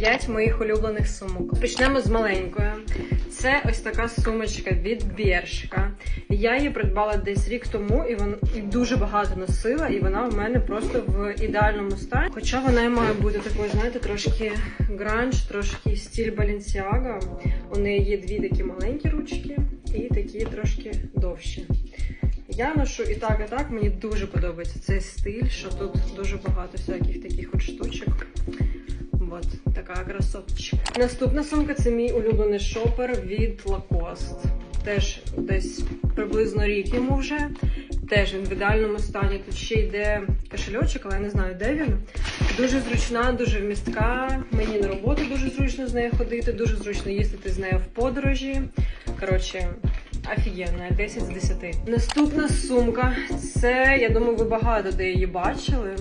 П'ять моїх улюблених сумок. Почнемо з маленької. Це ось така сумочка від Бершка. Я її придбала десь рік тому, і вон і дуже багато носила, і вона в мене просто в ідеальному стані. Хоча вона має бути такою, знаєте, трошки гранж, трошки стиль Balenciaga. У неї є дві такі маленькі ручки і такі трошки довші. Я ношу і так, і так. Мені дуже подобається цей стиль, що тут дуже багато всяких таких от штучок. Така красоточка. Наступна сумка це мій улюблений шопер від Lacoste. Теж десь приблизно рік йому вже. Теж в ідеальному стані. Тут ще йде кошельочок, але я не знаю, де він. Дуже зручна, дуже вмістка. Мені на роботу дуже зручно з нею ходити, дуже зручно їздити з нею в подорожі. Коротше, офігенна, 10 з 10. Наступна сумка. Це, я думаю, ви багато де її бачили.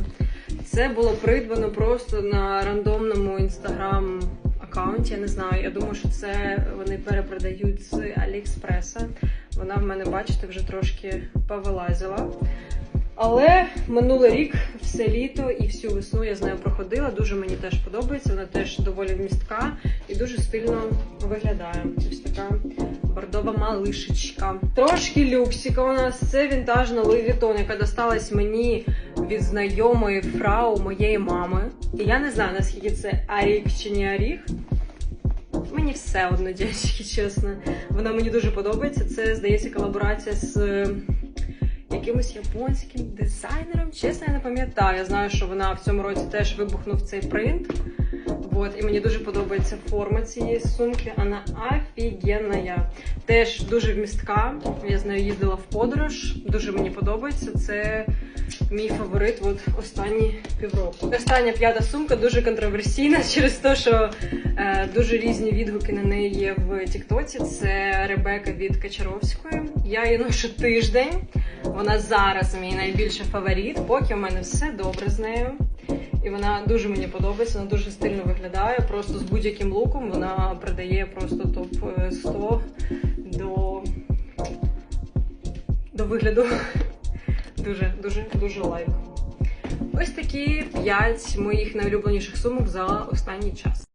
Це було придбано просто на рандомному інстаграм аккаунті. Я не знаю. Я думаю, що це вони перепродають з Аліекспреса. Вона в мене, бачите, вже трошки повилазила. Але минулий рік, все літо і всю весну я з нею проходила. Дуже мені теж подобається. Вона теж доволі вмістка і дуже стильно виглядає. Ось така бордова малишечка. Трошки люксіка у нас. Це вінтажна Louis яка досталась мені від знайомої фрау моєї мами. І я не знаю, наскільки це арік чи не аріх. Мені все одно, дівчатки, чесно. Вона мені дуже подобається. Це, здається, колаборація з якимось японським дизайнером. Чесно, я не пам'ятаю. Я знаю, що вона в цьому році теж вибухнув цей принт. Вот, і мені дуже подобається форма цієї сумки. Вона офігенна. Теж дуже вмістка. Я з нею їздила в подорож. Дуже мені подобається. Це мій фаворит от останні півроку. Остання п'ята сумка дуже контроверсійна через те, що е, дуже різні відгуки на неї є в Тіктоці. Це Ребека від Качаровської. Я її ношу тиждень. Вона зараз мій найбільший фаворит, поки в мене все добре з нею. І вона дуже мені подобається, вона дуже стильно виглядає. Просто з будь-яким луком вона придає просто топ 100 до, до вигляду. Дуже, дуже, дуже лайк. Ось такі 5 моїх найулюбленіших сумок за останній час.